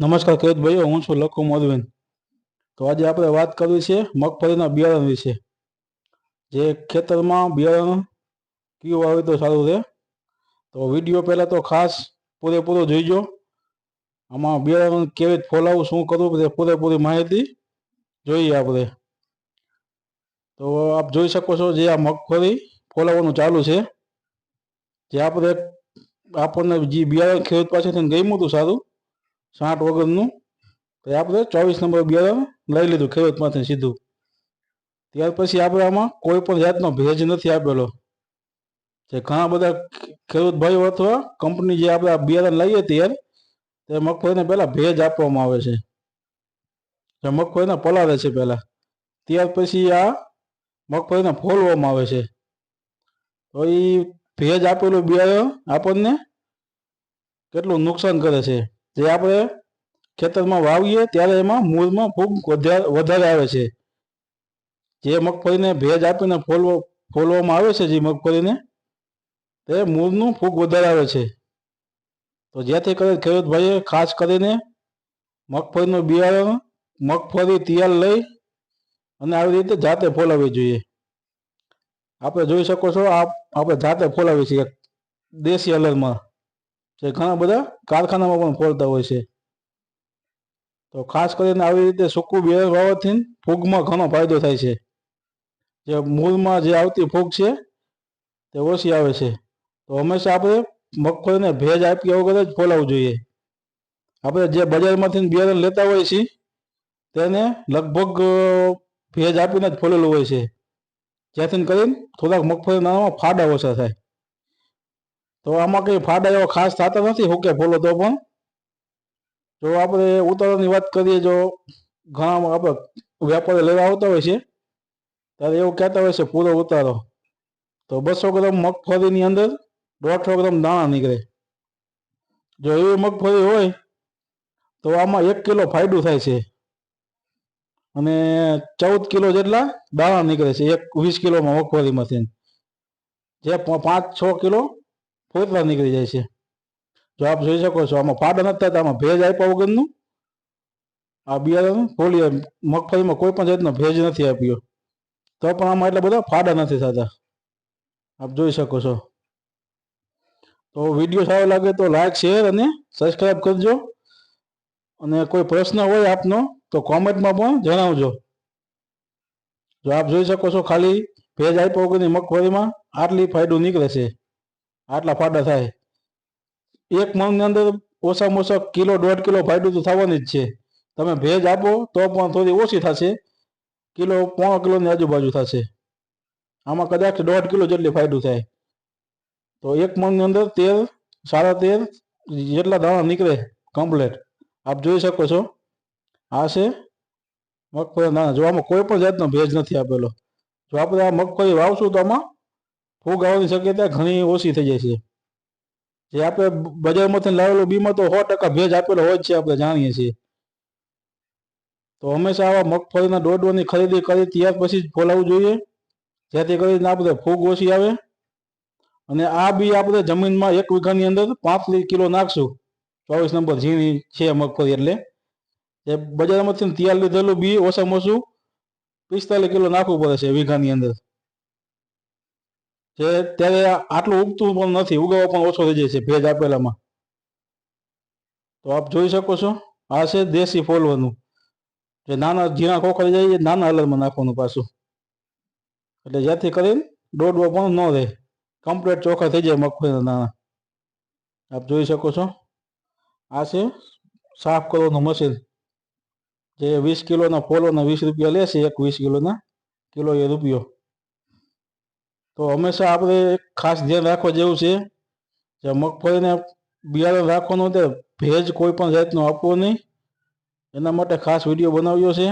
નમસ્કાર ખેડૂત ભાઈઓ, હું છું લખુ મોદવેન. તો આજે આપણે વાત કરવી છે મગફળીના બિયારણ વિશે. જે ખેતરમાં બિયારણ કયું આવે તો સારું રહે? તો વીડિયો પહેલાં તો ખાસ પૂરેપૂરો જોઈજો. આમાં બિયારણ કેવી રીતે ફોલાવવું શું કરવું તે પૂરેપૂરી માહિતી જોઈએ આપણે. તો આપ જોઈ શકો છો જે આ મગફળી ફોલાવવાનું ચાલુ છે. જે આપણે, આપણને જે બિયારણ ખેડૂત પાસેથી ગમ્યું હતું સારું સાઠ વગરનું. તો આપણે ચોવીસ નંબર બિયારણ લઈ લીધું ખેડૂતમાંથી સીધું. ત્યાર પછી આપણે આમાં કોઈ પણ જાતનો ભેજ નથી આપેલો. જે ઘણા બધા ખેડૂત ભાઈઓ અથવા કંપની જે આપણે બિયારણ લઈએ ત્યાર તે મગફળીને પહેલાં ભેજ આપવામાં આવે છે. જે મગફળીને પલાળે છે પહેલાં. ત્યાર પછી આ મગફળીને ફોલવામાં આવે છે. તો એ ભેજ આપેલું બિયારણ આપણને કેટલું નુકસાન કરે છે? જે આપણે ખેતરમાં વાવીએ ત્યારે એમાં મૂળમાં ફૂગ વધારે આવે છે. જે મગફળીને ભેજ આપીને ફોલવો ફોલવામાં આવે છે, જે મગફળીને, તે મૂળનું ફૂગ વધારે આવે છે. તો જેથી કરી ખેડૂત ભાઈએ ખાસ કરીને મગફળીનું બિયારણ, મગફળી તિયાર લઈ અને આવી રીતે જાતે ફોલાવવી જોઈએ. આપણે જોઈ શકો છો આપણે જાતે ફોલાવીએ છીએ દેશી અલરમાં. જે ઘણા બધા કારખાનામાં પણ ફોલતા હોય છે. તો ખાસ કરીને આવી રીતે સૂકું બિયારણ વાવવાથી ફૂગમાં ઘણો ફાયદો થાય છે. જે મૂળમાં જે આવતી ફૂગ છે, તે ઓછી આવે છે. તો હંમેશા આપણે મગફળીને ભેજ આપ્યા વગર જ ફોલાવવું જોઈએ. આપણે જે બજારમાંથી બિયારણ લેતા હોઈએ છીએ, તેને લગભગ ભેજ આપીને જ ફોલેલું હોય છે. જેથી કરીને થોડાક મગફળીના ફાડા ઓછા થાય. તો આમાં કંઈ ફાડા એવા ખાસ થતા નથી હુકે ફૂલો તો પણ. જો આપણે ઉતારાની વાત કરીએ, જો ઘણા આપણે વેપારી લેવા આવતા હોય છે, ત્યારે એવું કહેતા હોય છે, પૂરો ઉતારો. તો બસો ગ્રામ મગફળીની અંદર દોઢસો ગ્રામ દાણા નીકળે. જો એવી મગફળી હોય, તો આમાં એક કિલો ફાયદો થાય છે. અને ચૌદ કિલો જેટલા દાણા નીકળે છે, એક વીસ કિલોમાં મગફળીમાંથી. જે પાંચ છ કિલો ફોતરા નીકળી જાય છે? જો આપ જોઈ શકો છો, આમાં ફાડા નથી થતા, આમાં ભેજ આપ્યા વગરનું. આ બિયારણ ફોલી મગફળીમાં કોઈ પણ જાતનો ભેજ નથી આપ્યો. તો પણ આમાં એટલા બધા ફાડા નથી થતા. આપ જોઈ શકો છો. તો વીડિયો સારો લાગે તો લાઈક શેર અને સબસ્ક્રાઈબ કરજો. અને કોઈ પ્રશ્ન હોય આપનો, તો કોમેન્ટમાં પણ જણાવજો. જો આપ જોઈ શકો છો, ખાલી ભેજ આપ્યો વગરની મગફળીમાં આટલી ફાયદો નીકળે છે. આટલા ફાડા થાય. એક મણની અંદર ઓછામાં ઓછા કિલો, દોઢ કિલો ફાયદો તો થવાની જ છે. તમે ભેજ આપો તો પણ થોડી ઓછી થશે. કિલો, પોણો કિલોની આજુબાજુ થશે. આમાં કદાચ દોઢ કિલો જેટલી ફાયદો થાય. તો એક મણની અંદર તેર સાડા તેર જેટલા દાણા નીકળે કમ્પ્લેટ આપ જોઈ શકો છો. આ છે મગફળી દાણા જો આમાં કોઈ પણ જાતનો ભેજ નથી આપેલો. જો આપણે આ મગફળી વાવશું તો આમાં ફૂગ આવવાની શક્યતા ઘણી ઓછી થઈ જાય છે. જે આપણે બજારમાંથી લાવેલો બીમાં તો સો ટકા ભેજ આપેલો હોય છે આપણે જાણીએ છીએ. તો હંમેશા આવા મગફળીના દોડવાની ખરીદી કરી ત્યાર પછી જ ફોલાવવું જોઈએ. જેથી કરીને આપણે ફૂગ ઓછી આવે. અને આ બી આપણે જમીનમાં એક વીઘાની અંદર પાંચ કિલો નાખશું. ચોવીસ નંબર ઝીણી છે મગફળી એટલે. એ બજારમાંથી તૈયાર લીધેલું બી ઓછામાં ઓછું પિસ્તાલીસ કિલો નાખવું પડે છે વીઘાની અંદર. જે ત્યારે આટલું ઉગતું પણ નથી, ઉગાવો પણ ઓછો થઈ જાય છે, ભેજ આપેલામાં. તો આપ જોઈ શકો છો, આ છે દેશી ફોલવાનું. જે નાના ઝીણા ખોખરી જાય એ નાના અલરમાં નાખવાનું પાછું. એટલે જેથી કરીને દોડવા પણ ન રહે. કમ્પ્લીટ ચોખ્ખા થઈ જાય મગફળીના નાના આપ જોઈ શકો છો, આ છે સાફ કરવાનું મશીન જે વીસ કિલોના ફોલોના વીસ રૂપિયા લેશે એક વીસ કિલોના કિલો એ રૂપિયો. તો હંમેશા આપણે ખાસ ધ્યાન રાખવા જેવું છે જે મગફળીને બિયારણ રાખવાનું તે ભેજ કોઈ પણ જાતનો આપવો નહીં. એના માટે ખાસ વીડિયો બનાવ્યો છે.